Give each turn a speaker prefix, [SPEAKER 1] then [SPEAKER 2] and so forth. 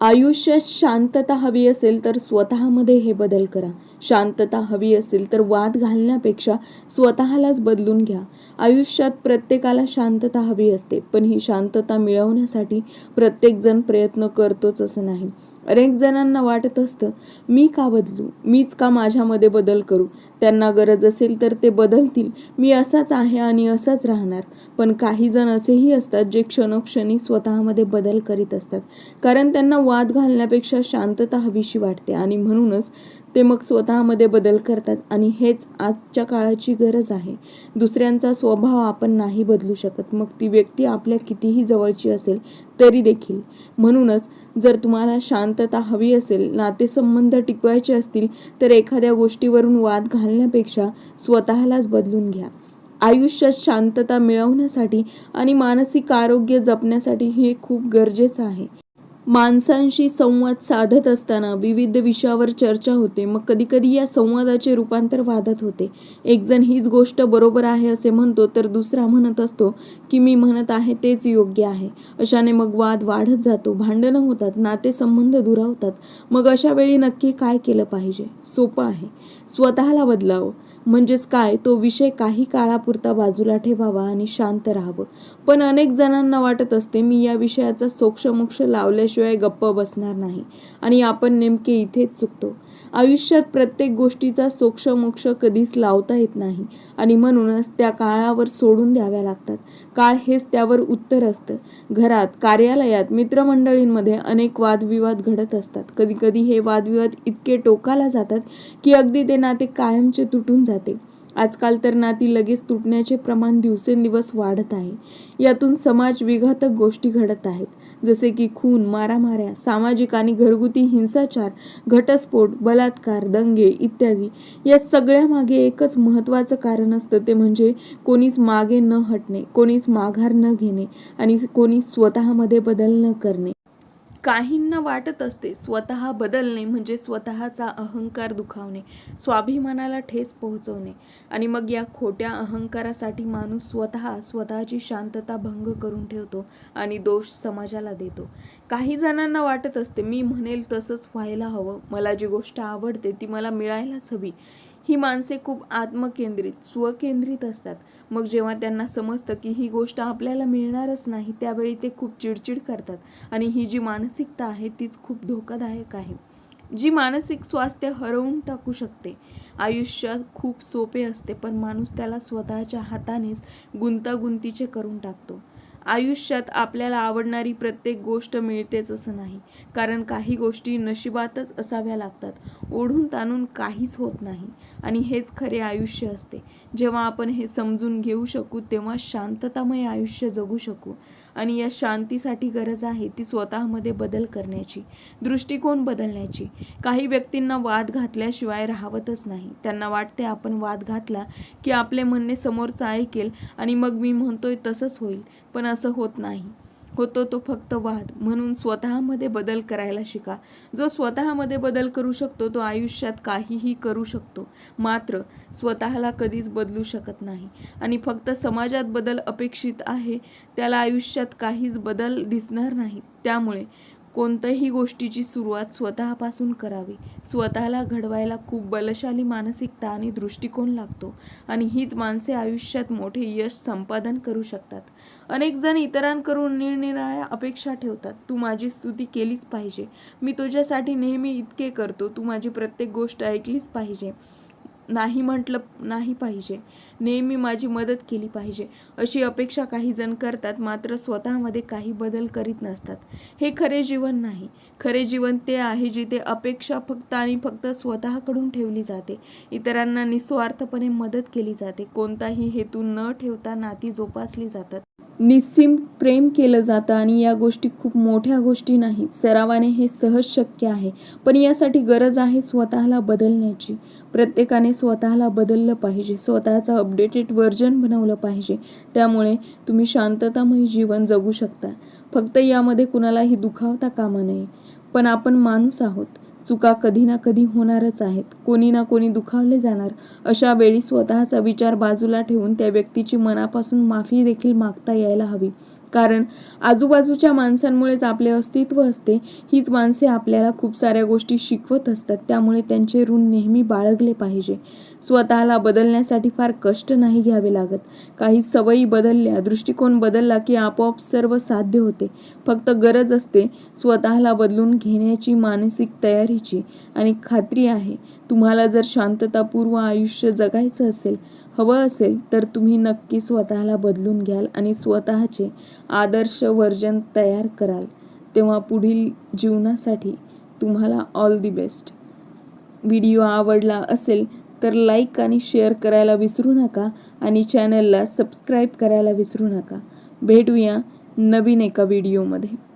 [SPEAKER 1] आयुष्यात शांतता हवी असेल तर स्वतःमध्ये हे बदल करा. शांतता हवी असेल तर वाद घालण्यापेक्षा स्वतःलाच बदलून घ्या. आयुष्यात प्रत्येकाला शांतता हवी असते पण ही शांतता मिळवण्यासाठी प्रत्येकजण प्रयत्न करतोच असं नाही. अनेक जणांना वाटत असतं मी का बदलू? मीच का माझ्यामध्ये बदल करू? त्यांना गरज असेल तर ते बदलतील. मी असाच आहे आणि असाच राहणार. पण काही जण असेही असतात जे क्षणोक्षणी स्वतःमध्ये बदल करीत असतात. कारण त्यांना वाद घालण्यापेक्षा शांतता हवीशी वाटते आणि म्हणूनच ते मग स्वतःमध्ये बदल करतात आणि हेच आजच्या काळाची गरज आहे. दुसऱ्यांचा स्वभाव आपण नाही बदलू शकत. मग ती व्यक्ती आपल्या कितीही जवळची असेल तरी देखील. म्हणूनच जर तुम्हाला शांतता हवी असेल नातेसंबंध टिकवायचे असतील तर एखाद्या गोष्टीवरून वाद घालण्यापेक्षा स्वतःलाच बदलून घ्या. आयुष्यात शांतता मिळवण्यासाठी आणि मानसिक आरोग्य जपण्यासाठी हे खूप गरजेचं आहे. माणसांशी संवाद साधत असताना विविध विषयावर चर्चा होते. मग कधीकधी या संवादाचे रूपांतर वादात होते. एकजण हीच गोष्ट बरोबर आहे असे म्हणतो तर दुसरा म्हणत असतो की मी म्हणत आहे तेच योग्य आहे. अशाने मग वाद वाढत जातो. भांडणं होतात नातेसंबंध दुरावतात. मग अशा वेळी नक्की काय केलं पाहिजे? सोपं आहे. स्वतःला बदलावं. म्हणजेच काय? तो विषय काही काळापुरता बाजूला ठेवावा आणि शांत राहावं. पण अनेक जणांना वाटत असते मी या विषयाचा सोक्षमोक्ष लावल्याशिवाय गप्प बसणार नाही. आणि आपण नेमके इथेच चुकतो. आयुष्यात प्रत्येक गोष्टीचा सोक्षमोक्ष कधीच लावता येत नाही. आणि म्हणूनच त्या काळावर सोडून द्याव्या लागतात. काळ हेच त्यावर उत्तर असतं. घरात कार्यालयात मित्रमंडळींमध्ये अनेक वादविवाद घडत असतात. कधी कधी हे वादविवाद इतके टोकाला जातात की अगदी ते नाते कायमचे तुटून जाते. आजकाल तर नाती लगेच तुटण्याचे प्रमाण दिवसेंदिवस वाढत आहे. यातून समाज विघातक गोष्टी घडत आहेत. जसे की खून मारामाऱ्या सामाजिक आणि घरगुती हिंसाचार घटस्फोट बलात्कार दंगे इत्यादी. या सगळ्या मागे एकच महत्त्वाचं कारण असतं. ते म्हणजे कोणीच मागे न हटणे कोणीच माघार न घेणे आणि कोणी स्वतःमध्ये बदल न करणे. काहींना वाटत असते स्वतः बदलणे म्हणजे स्वतःचा अहंकार दुखावणे स्वाभिमानाला ठेस पोहोचवणे. आणि मग या खोट्या अहंकारासाठी माणूस स्वतः स्वतःची शांतता भंग करून ठेवतो आणि दोष समाजाला देतो. काही जणांना वाटत असते मी म्हणेल तसंच व्हायला हवं. मला जी गोष्ट आवडते ती मला मिळायलाच हवी. ही माणसे खूप आत्मकेंद्रित स्वकेंद्रित असतात. मग जेव्हा त्यांना समजतं की ही गोष्ट आपल्याला मिळणारच नाही त्यावेळी ते खूप चिडचिड करतात आणि ही जी मानसिकता आहे तीच खूप धोकादायक आहे. जी मानसिक स्वास्थ्य हरवून टाकू शकते आयुष्यात खूप सोपे असते पण माणूस त्याला स्वतःच्या हातानेच गुंतागुंतीचे करून टाकतो. आयुष्यात आपल्याला आवडणारी प्रत्येक गोष्ट मिळतेच असं नाही. कारण काही गोष्टी नशिबातच असाव्या लागतात. ओढून ताणून काहीच होत नाही. आणि हेच खरे आयुष्य असते. जेव्हा आपण हे समजून घेऊ शकू तेव्हा शांततामय आयुष्य जगू शकू. आणि या शांतीसाठी गरज आहे ती स्वतःमध्ये बदल करण्याची दृष्टिकोन बदलण्याची. काही व्यक्तींना वाद घातल्याशिवाय राहवतच नाही. त्यांना वाटते आपण वाद घातला की आपले म्हणणे समोरचं ऐकेल आणि मग मी म्हणतोय तसंच होईल पण असं होत नाही. होतो तो फक्त वाद. म्हणून स्वतःमध्ये बदल करायला शिका. जो स्वतःमध्ये बदल करू शकतो तो आयुष्यात काहीही करू शकतो. मात्र स्वतःला कधीच बदलू शकत नाही. आणि फक्त समाजात बदल अपेक्षित आहे त्याला आयुष्यात काहीच बदल दिसणार नाही. त्यामुळे कोणत्याही गोष्टीची सुरुवात स्वतःपासून करावी. स्वतःला घडवायला खूप बलशाली मानसिकता आणि दृष्टिकोन लागतो आणि हीच माणसे आयुष्यात मोठे यश संपादन करू शकतात. अनेक जण इतरांकडून निरनिराळ्या अपेक्षा ठेवतात तू माझी स्तुती केलीच पाहिजे. मी तुझ्यासाठी नेहमी इतके करतो. तू माझी प्रत्येक गोष्ट ऐकलीच पाहिजे. नाही म्हटलं नाही पाहिजे. नेहमी माझी मदत केली पाहिजे. अशी अपेक्षा काही जण करतात मात्र स्वतःमध्ये काही बदल करीत नसतात. हे खरे जीवन नाही. खरे जीवन ते आहे जिथे अपेक्षा फक्त आणि फक्त स्वतःकडून ठेवली जाते. इतरांना निस्वार्थपणे मदत केली जाते. कोणताही हेतू न ठेवता नाती जोपासली जातात. निस्सीम प्रेम केलं जातं आणि या गोष्टी खूप मोठ्या गोष्टी नाहीत. सरावाने हे सहज शक्य आहे. पण यासाठी गरज आहे स्वतःला बदलण्याची. प्रत्येकाने स्वतःला बदललं पाहिजे. स्वतःचं अपडेटेड व्हर्जन बनवलं पाहिजे. त्यामुळे तुम्ही शांततामय जीवन जगू शकता. फक्त यामध्ये कुणालाही दुखावता कामा नये. पण आपण माणूस आहोत. चुका कधी ना कधी होणारच आहेत. कोणी ना कोणी दुखावले जाणार. अशा वेळी स्वतःचा विचार बाजूला ठेवून त्या व्यक्तीची मनापासून माफी देखील मागता यायला हवी. कारण आजूबाजूच्या माणसांमुळेच आपले अस्तित्व असते. हीच माणसे आपल्याला खूप साऱ्या गोष्टी शिकवत असतात. त्यामुळे त्यांचे ऋण नेहमी बाळगले पाहिजे. स्वतःला बदलण्यासाठी फार कष्ट नाही घ्यावे लागत. काही सवयी बदलल्या दृष्टिकोन बदलला की आपोआप सर्व साध्य होते. फक्त गरज असते स्वतःला बदलून घेण्याची मानसिक तयारीची. आणि खात्री आहे तुम्हाला जर शांततापूर्व आयुष्य जगायचं असेल हवं असेल तर तुम्ही नक्की स्वतःला बदलून घ्याल आणि स्वतःचे आदर्श वर्जन तयार कराल. तेव्हा पुढील जीवनासाठी तुम्हाला ऑल दी बेस्ट व्हिडिओ आवडला असेल तर लाईक आणि शेअर करायला विसरू नका आणि चॅनलला सबस्क्राईब करायला विसरू नका. भेटूया नवीन एका व्हिडिओमध्ये